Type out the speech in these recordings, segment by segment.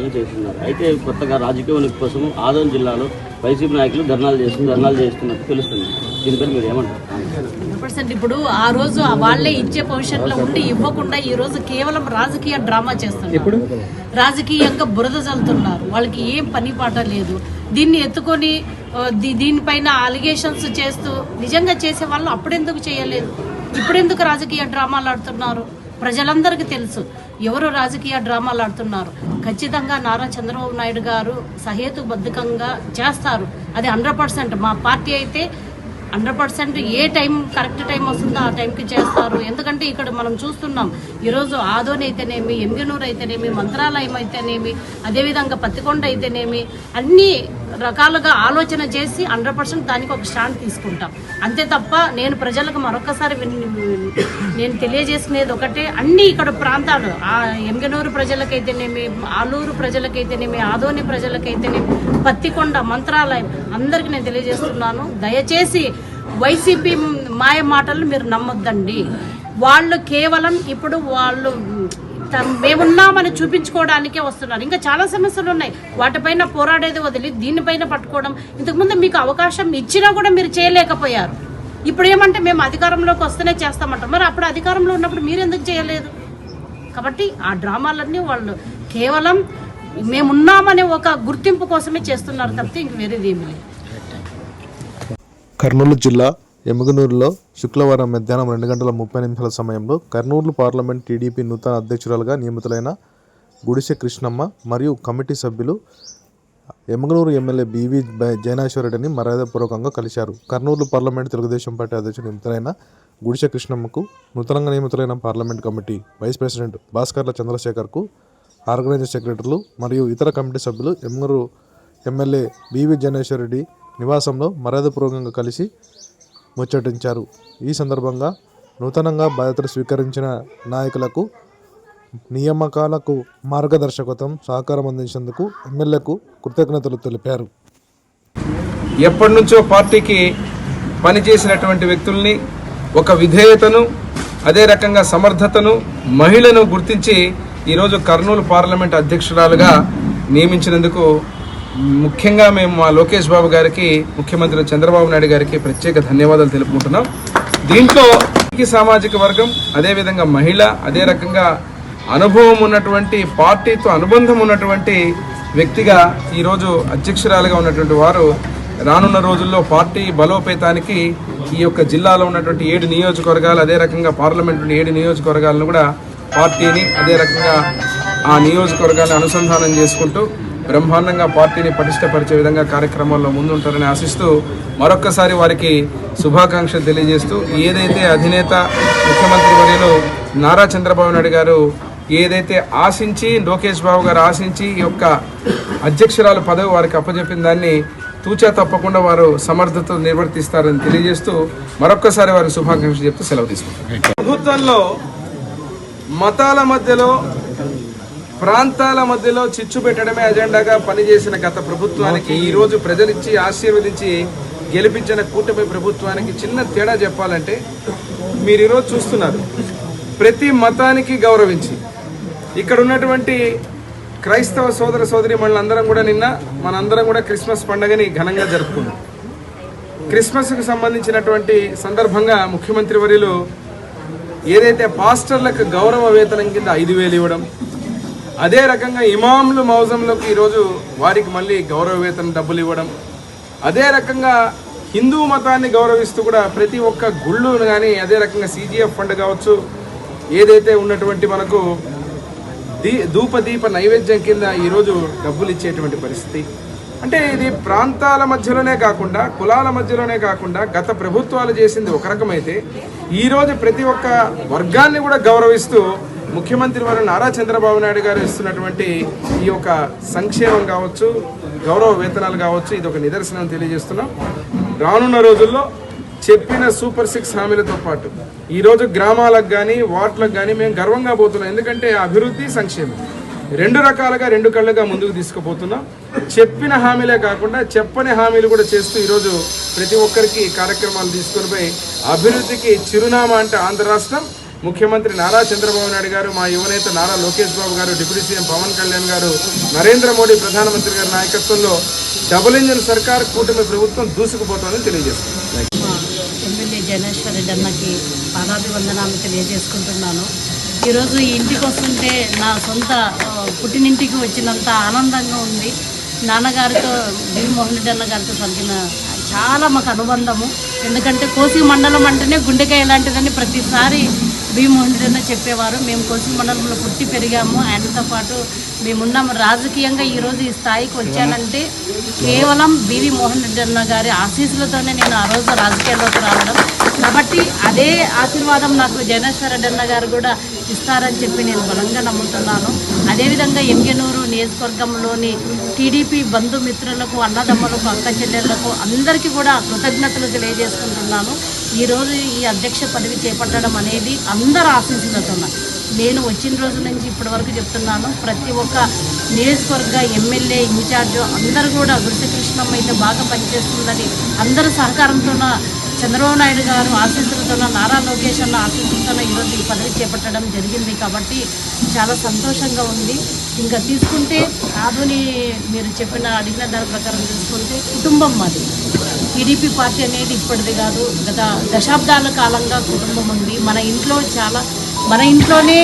పాలన చేస్తున్నారు. అయితే కొత్తగా రాజకీయ ఉనికి కోసం ఆదోన్ జిల్లాలో వైసీపీ నాయకులు ధర్నాలు చేస్తూ ధర్నాలు చేస్తున్నట్టు తెలుస్తుంది. దీనిపై మీరు ఏమంటారు? పర్సెంట్ ఇప్పుడు ఆ రోజు వాళ్ళే ఇచ్చే పొజిషన్లో ఉండి ఇవ్వకుండా ఈ రోజు కేవలం రాజకీయ డ్రామా చేస్తున్నారు. రాజకీయంగా బురద చల్లుతున్నారు వాళ్ళకి ఏం పని పాట లేదు. దీన్ని ఎత్తుకొని దీనిపైన అలిగేషన్స్ చేస్తూ నిజంగా చేసే వాళ్ళు అప్పుడెందుకు చేయలేదు? ఇప్పుడెందుకు రాజకీయ డ్రామాలు ఆడుతున్నారు? ప్రజలందరికీ తెలుసు. ఎవరు రాజకీయ డ్రామాలు ఆడుతున్నారు? ఖచ్చితంగా నారా చంద్రబాబు నాయుడు గారు సహేతుబద్ధకంగా చేస్తారు. అది హండ్రెడ్ మా పార్టీ అయితే హండ్రెడ్ పర్సెంట్ ఏ టైం కరెక్ట్ టైం వస్తుందో ఆ టైంకి చేస్తారు. ఎందుకంటే ఇక్కడ మనం చూస్తున్నాం ఈరోజు ఆదోని అయితేనేమి ఎంగినూరు అయితేనేమి మంత్రాలయం అయితేనేమి అదేవిధంగా పత్తికొండ అయితేనేమి అన్నీ రకాలుగా ఆలోచన చేసి హండ్రెడ్ పర్సెంట్ దానికి ఒక స్టాండ్ తీసుకుంటాం. అంతే తప్ప నేను ప్రజలకు మరొకసారి నేను తెలియజేసుకునేది ఒకటే అన్ని ఇక్కడ ప్రాంతాలు ఆ ఎంగనూరు ప్రజలకైతేనేమి ఆలూరు ప్రజలకైతేనేమి ఆదోని ప్రజలకైతేనేమి పత్తికొండ మంత్రాలయం అందరికీ నేను తెలియజేస్తున్నాను. దయచేసి వైసీపీ మాయ మాటలు మీరు నమ్మొద్దండి. వాళ్ళు కేవలం ఇప్పుడు వాళ్ళు మేమున్నామని చూపించుకోవడానికే వస్తున్నారు. ఇంకా చాలా సమస్యలు ఉన్నాయి వాటిపైన పోరాడేది వదిలి దీనిపైన పట్టుకోవడం. ఇంతకుముందు మీకు అవకాశం ఇచ్చినా కూడా మీరు చేయలేకపోయారు. ఇప్పుడు ఏమంటే మేము అధికారంలోకి వస్తేనే చేస్తామంటారు. మరి అప్పుడు అధికారంలో ఉన్నప్పుడు మీరు ఎందుకు చేయలేదు? కాబట్టి ఆ డ్రామాలన్నీ వాళ్ళు కేవలం మేమున్నామనే ఒక గుర్తింపు కోసమే చేస్తున్నారు తప్పితే ఇంక వేరేది ఏమీ లేదు. కర్నూలు జిల్లా ఎముగనూరులో శుక్రవారం మధ్యాహ్నం రెండు గంటల ముప్పై నిమిషాల సమయంలో కర్నూలు పార్లమెంట్ టీడీపీ నూతన అధ్యక్షురాలుగా నియమితులైన గుడిసె కృష్ణమ్మ మరియు కమిటీ సభ్యులు ఎమ్మగనూరు ఎమ్మెల్యే బీవీ జైనాశ్వరరెడ్డిని మర్యాదపూర్వకంగా కలిశారు. కర్నూలు పార్లమెంట్ తెలుగుదేశం పార్టీ అధ్యక్షుడు నియమితులైన గుడిసె కృష్ణమ్మకు నూతనంగా నియమితులైన parliament committee vice president Bhaskarla చంద్రశేఖర్కు organizing సెక్రటరీలు మరియు ఇతర కమిటీ సభ్యులు ఎమ్మగనూరు ఎమ్మెల్యే బీవీ జయనేశ్వరరెడ్డి నివాసంలో మర్యాదపూర్వకంగా కలిసి ముచ్చటించారు. ఈ సందర్భంగా నూతనంగా బాధ్యతలు స్వీకరించిన నాయకులకు నియామకాలకు మార్గదర్శకత్వం సహకారం అందించినందుకు ఎమ్మెల్యేకు కృతజ్ఞతలు తెలిపారు. ఎప్పటి నుంచో పార్టీకి పనిచేసినటువంటి వ్యక్తుల్ని ఒక విధేయతను అదే రకంగా సమర్థతను మహిళను గుర్తించి ఈరోజు కర్నూలు పార్లమెంట్ అధ్యక్షురాలుగా నియమించినందుకు ముఖ్యంగా మేము మా లోకేష్ బాబు గారికి ముఖ్యమంత్రి చంద్రబాబు నాయుడు గారికి ప్రత్యేక ధన్యవాదాలు తెలుపుకుంటున్నాం. దీంట్లో సామాజిక వర్గం అదేవిధంగా మహిళ అదే రకంగా అనుభవం ఉన్నటువంటి పార్టీతో అనుబంధం ఉన్నటువంటి వ్యక్తిగా ఈరోజు అధ్యక్షురాలుగా ఉన్నటువంటి వారు రానున్న రోజుల్లో పార్టీ బలోపేతానికి ఈ యొక్క జిల్లాలో ఉన్నటువంటి ఏడు నియోజకవర్గాలు అదే రకంగా పార్లమెంట్ ఏడు నియోజకవర్గాలను కూడా పార్టీని అదే రకంగా ఆ నియోజకవర్గాన్ని అనుసంధానం చేసుకుంటూ బ్రహ్మాండంగా పార్టీని పటిష్టపరిచే విధంగా కార్యక్రమాల్లో ముందుంటారని ఆశిస్తూ మరొక్కసారి వారికి శుభాకాంక్షలు తెలియజేస్తూ ఏదైతే అధినేత ముఖ్యమంత్రి వర్యులు నారా చంద్రబాబు నాయుడు గారు ఏదైతే ఆశించి లోకేష్ బాబు గారు ఆశించి ఈ యొక్క అధ్యక్షురాలు పదవి వారికి అప్పచెప్పిన దాన్ని తూచా తప్పకుండా వారు సమర్థత నిర్వర్తిస్తారని తెలియజేస్తూ మరొక్కసారి వారికి శుభాకాంక్షలు చెప్తూ సెలవు తీసుకుంటారు ప్రభుత్వంలో మతాల మధ్యలో ప్రాంతాల మధ్యలో చిచ్చు పెట్టడమే అజెండాగా పనిచేసిన గత ప్రభుత్వానికి ఈ రోజు ప్రజలిచ్చి ఆశీర్వదించి గెలిపించిన కూటమి ప్రభుత్వానికి చిన్న తేడా చెప్పాలంటే మీరు ఈరోజు చూస్తున్నారు. ప్రతి మతానికి గౌరవించి ఇక్కడ ఉన్నటువంటి క్రైస్తవ సోదర సోదరి అందరం కూడా నిన్న మనందరం కూడా క్రిస్మస్ పండుగని ఘనంగా జరుపుకున్నాం. క్రిస్మస్కి సంబంధించినటువంటి సందర్భంగా ముఖ్యమంత్రి వర్యులు ఏదైతే పాస్టర్లకు గౌరవ వేతనం కింద ఐదు వేలు ఇవ్వడం అదే రకంగా ఇమాంలు మౌజంలకు ఈరోజు వారికి మళ్ళీ గౌరవ వేతన డబ్బులు ఇవ్వడం. అదే రకంగా హిందూ మతాన్ని గౌరవిస్తూ కూడా ప్రతి ఒక్క గుళ్ళు కానీ అదే రకంగా సీజీఎఫ్ ఫండ్ కావచ్చు ఏదైతే ఉన్నటువంటి మనకు దీ ధూప దీప నైవేద్యం కింద ఈరోజు డబ్బులు ఇచ్చేటువంటి పరిస్థితి. అంటే ఇది ప్రాంతాల మధ్యలోనే కాకుండా కులాల మధ్యలోనే కాకుండా గత ప్రభుత్వాలు చేసింది ఒక రకమైతే ఈరోజు ప్రతి ఒక్క వర్గాన్ని కూడా గౌరవిస్తూ ముఖ్యమంత్రి వారు నారా చంద్రబాబు నాయుడు గారు ఇస్తున్నటువంటి ఈ యొక్క సంక్షేమం కావచ్చు గౌరవ వేతనాలు కావచ్చు ఇది ఒక నిదర్శనం తెలియజేస్తున్నాం. రానున్న రోజుల్లో చెప్పిన సూపర్ సిక్స్ హామీలతో పాటు ఈరోజు గ్రామాలకు కానీ వార్డులకు కానీ మేము గర్వంగా పోతున్నాం. ఎందుకంటే అభివృద్ధి సంక్షేమం. రెండు రకాలుగా రెండు కళ్ళుగా ముందుకు తీసుకుపోతున్నాం. చెప్పిన హామీలే కాకుండా చెప్పని హామీలు కూడా చేస్తూ ఈరోజు ప్రతి ఒక్కరికి కార్యక్రమాలు తీసుకొని పోయి అభివృద్ధికి చిరునామా అంటే ఆంధ్ర రాష్ట్రం. ముఖ్యమంత్రి నారా చంద్రబాబు నాయుడు గారు మా యువనేత నారా లోకేష్ బాబు గారు డిప్యూటీ సీఎం పవన్ కళ్యాణ్ గారు నరేంద్ర మోడీ ప్రధానమంత్రి గారి నాయకత్వంలో డబుల్ ఇంజిన్ సర్కార్ కూటమి ప్రభుత్వం దూసుకుపోతుందని తెలియజేస్తుంది. ఎమ్మెల్యే జనేశ్వర్ రెడ్డి అన్నకి పాదాభివందనాలు తెలియజేసుకుంటున్నాను. ఈరోజు ఈ ఇంటికి వస్తుంటే నా సొంత పుట్టినింటికి వచ్చినంత ఆనందంగా ఉంది. నాన్నగారితో జగన్మోహన్ రెడ్డి అన్న గారితో సాగిన చాలా మాకు అనుబంధము. ఎందుకంటే కోసి మండలం అంటేనే గుండెకాయ లాంటిదని ప్రతిసారి బి మోహన్ రెడ్డి అన్న చెప్పేవారు. మేము కోసి మండలంలో పుట్టి పెరిగాము. ఆయనతో పాటు మేమున్నాము రాజకీయంగా ఈరోజు ఈ స్థాయికి వచ్చానంటే కేవలం బివి మోహన్ రెడ్డి అన్న గారి ఆశీస్సులతోనే నేను ఆ రోజు రాజకీయాల్లోకి రావడం కాబట్టి అదే ఆశీర్వాదం నాకు జగనేశ్వర రెడ్డన్న గారు కూడా ఇస్తారని చెప్పి నేను బలంగా నమ్ముతున్నాను. అదేవిధంగా ఎంగెనూరు నియోజకవర్గంలోని టీడీపీ బంధుమిత్రులకు అన్నదమ్ములకు అక్క చెల్లెళ్ళకు అందరికీ కూడా కృతజ్ఞతలు తెలియజేసుకుంటున్నాను. ఈరోజు ఈ అధ్యక్ష పదవి చేపట్టడం అనేది అందరు ఆశీస్సులతో నేను వచ్చిన రోజు నుంచి ఇప్పటి వరకు చెప్తున్నాను ప్రతి ఒక్క నియోజకవర్గ ఎమ్మెల్యే ఇన్ఛార్జ్ అందరూ కూడా గుడిసె అయితే బాగా పనిచేస్తుందని అందరూ సహకారంతో చంద్రబాబు నాయుడు గారు ఆశీస్సులతో నారా లోకేష్ అన్న ఆశీస్సులతో ఈరోజు ఈ పదవి చేపట్టడం జరిగింది కాబట్టి చాలా సంతోషంగా ఉంది. ఇంకా తీసుకుంటే ఆధుని మీరు చెప్పిన అడిగిన దాని ప్రకారం తీసుకుంటే కుటుంబం మాది. టీడీపీ పార్టీ అనేది ఇప్పటిది కాదు. గత దశాబ్దాల కాలంగా కుటుంబం ఉంది. మన ఇంట్లో చాలా మన ఇంట్లోనే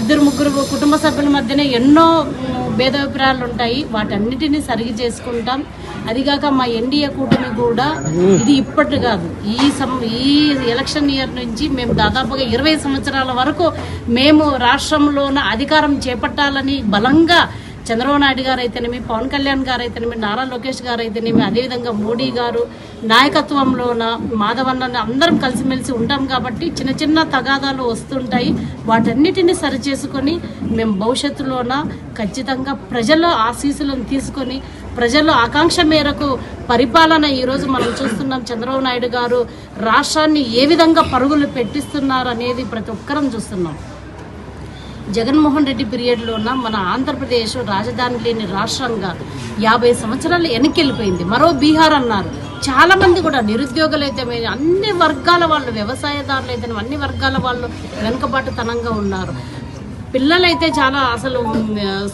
ఇద్దరు ముగ్గురు కుటుంబ సభ్యుల మధ్యనే ఎన్నో భేదాభిప్రాయాలు ఉంటాయి. వాటన్నిటిని సరిగి చేసుకుంటాం. అదిగాక మా ఎన్డీఏ కూటమి కూడా ఇది ఇప్పటి కాదు. ఈ సం ఈ ఎలక్షన్ ఇయర్ నుంచి మేము దాదాపుగా ఇరవై సంవత్సరాల వరకు మేము రాష్ట్రంలోన అధికారం చేపట్టాలని బలంగా చంద్రబాబు నాయుడు గారు అయితేనేమి పవన్ కళ్యాణ్ గారు అయితేనేమి నారా లోకేష్ గారు అయితేనేమి అదేవిధంగా మోడీ గారు నాయకత్వంలోన మాధవన్న అందరం కలిసిమెలిసి ఉంటాం కాబట్టి చిన్న చిన్న తగాదాలు వస్తుంటాయి. వాటన్నిటిని సరిచేసుకొని మేము భవిష్యత్తులోన ఖచ్చితంగా ప్రజల ఆశీస్సులను తీసుకొని ప్రజల్లో ఆకాంక్ష మేరకు పరిపాలన ఈరోజు మనం చూస్తున్నాం. చంద్రబాబు నాయుడు గారు రాష్ట్రాన్ని ఏ విధంగా పరుగులు పెట్టిస్తున్నారు అనేది ప్రతి ఒక్కరం చూస్తున్నాం. జగన్మోహన్ రెడ్డి పీరియడ్లోన మన ఆంధ్రప్రదేశ్ రాజధాని లేని రాష్ట్రంగా యాభై సంవత్సరాలు వెనక్కి వెళ్ళిపోయింది మరో బీహార్ అన్నారు. చాలా మంది కూడా నిరుద్యోగులు అయితే అన్ని వర్గాల వాళ్ళు వ్యవసాయదారులు అయితే అన్ని వర్గాల వాళ్ళు వెనుకబాటుతనంగా ఉన్నారు. పిల్లలైతే చాలా అసలు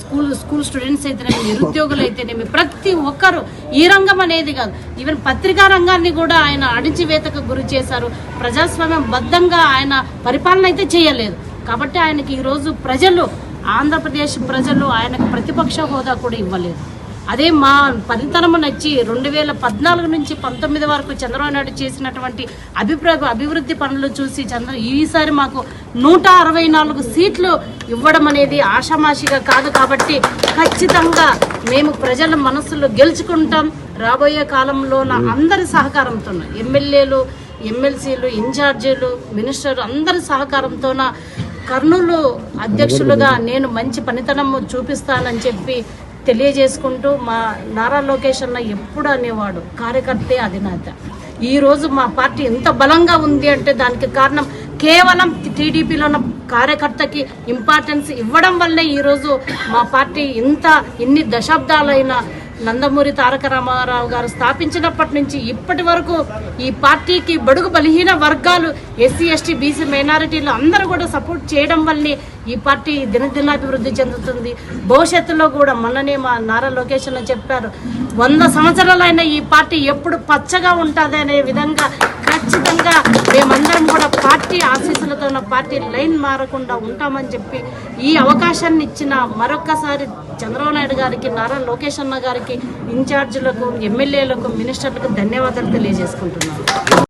స్కూల్ స్కూల్ స్టూడెంట్స్ అయితేనేమి నిరుద్యోగులు అయితేనేమి ప్రతి ఒక్కరు ఈ రంగం అనేది కాదు. ఈవెన్ పత్రికా రంగాన్ని కూడా ఆయన అణిచివేతకు గురి చేశారు. ప్రజాస్వామ్యం బద్ధంగా ఆయన పరిపాలన అయితే చేయలేదు. కాబట్టి ఆయనకి ఈరోజు ప్రజలు ఆంధ్రప్రదేశ్ ప్రజలు ఆయనకు ప్రతిపక్ష హోదా కూడా ఇవ్వలేదు. అదే మా పనితనము నచ్చి రెండు వేల పద్నాలుగు నుంచి పంతొమ్మిది వరకు చంద్రబాబు నాయుడు చేసినటువంటి అభిప్రాయ అభివృద్ధి పనులు చూసి చంద్ర ఈసారి మాకు నూట అరవై నాలుగు సీట్లు ఇవ్వడం అనేది ఆషామాషిగా కాదు కాబట్టి ఖచ్చితంగా మేము ప్రజల మనస్సులో గెలుచుకుంటాం. రాబోయే కాలంలోన అందరి సహకారంతో ఎమ్మెల్యేలు ఎమ్మెల్సీలు ఇన్ఛార్జీలు మినిస్టర్ అందరి సహకారంతోన కర్నూలు అధ్యక్షులుగా నేను మంచి పనితనము చూపిస్తానని చెప్పి తెలియజేసుకుంటూ మా నారా లోకేష్ అన్న ఎప్పుడు అనేవాడు కార్యకర్తే అధినేత. ఈ రోజు మా పార్టీ ఎంత బలంగా ఉంది అంటే దానికి కారణం కేవలం టీడీపీలో ఉన్న కార్యకర్తకి ఇంపార్టెన్స్ ఇవ్వడం వల్లే ఈరోజు మా పార్టీ ఇంత ఇన్ని దశాబ్దాలైన నందమూరి తారక రామారావు గారు స్థాపించినప్పటి నుంచి ఇప్పటి వరకు ఈ పార్టీకి బడుగు బలహీన వర్గాలు ఎస్సీ ఎస్టీ బీసీ మైనారిటీలు అందరూ కూడా సపోర్ట్ చేయడం వల్లే ఈ పార్టీ దినదినాభివృద్ధి చెందుతుంది. భవిష్యత్తులో కూడా మొన్ననే మా నారా లోకేష్లో చెప్పారు వంద సంవత్సరాలైన ఈ పార్టీ ఎప్పుడు పచ్చగా ఉంటుంది అనే విధంగా ఖచ్చితంగా మేమందరం కూడా పార్టీ ఆశీస్సులతో ఉన్న పార్టీ లైన్ మారకుండా ఉంటామని చెప్పి ఈ అవకాశాన్ని ఇచ్చిన మరొక్కసారి చంద్రబాబు నాయుడు గారికి నారా లోకేష్ అన్న గారికి ఇన్ఛార్జీలకు ఎమ్మెల్యేలకు మినిస్టర్లకు ధన్యవాదాలు తెలియజేసుకుంటున్నాను.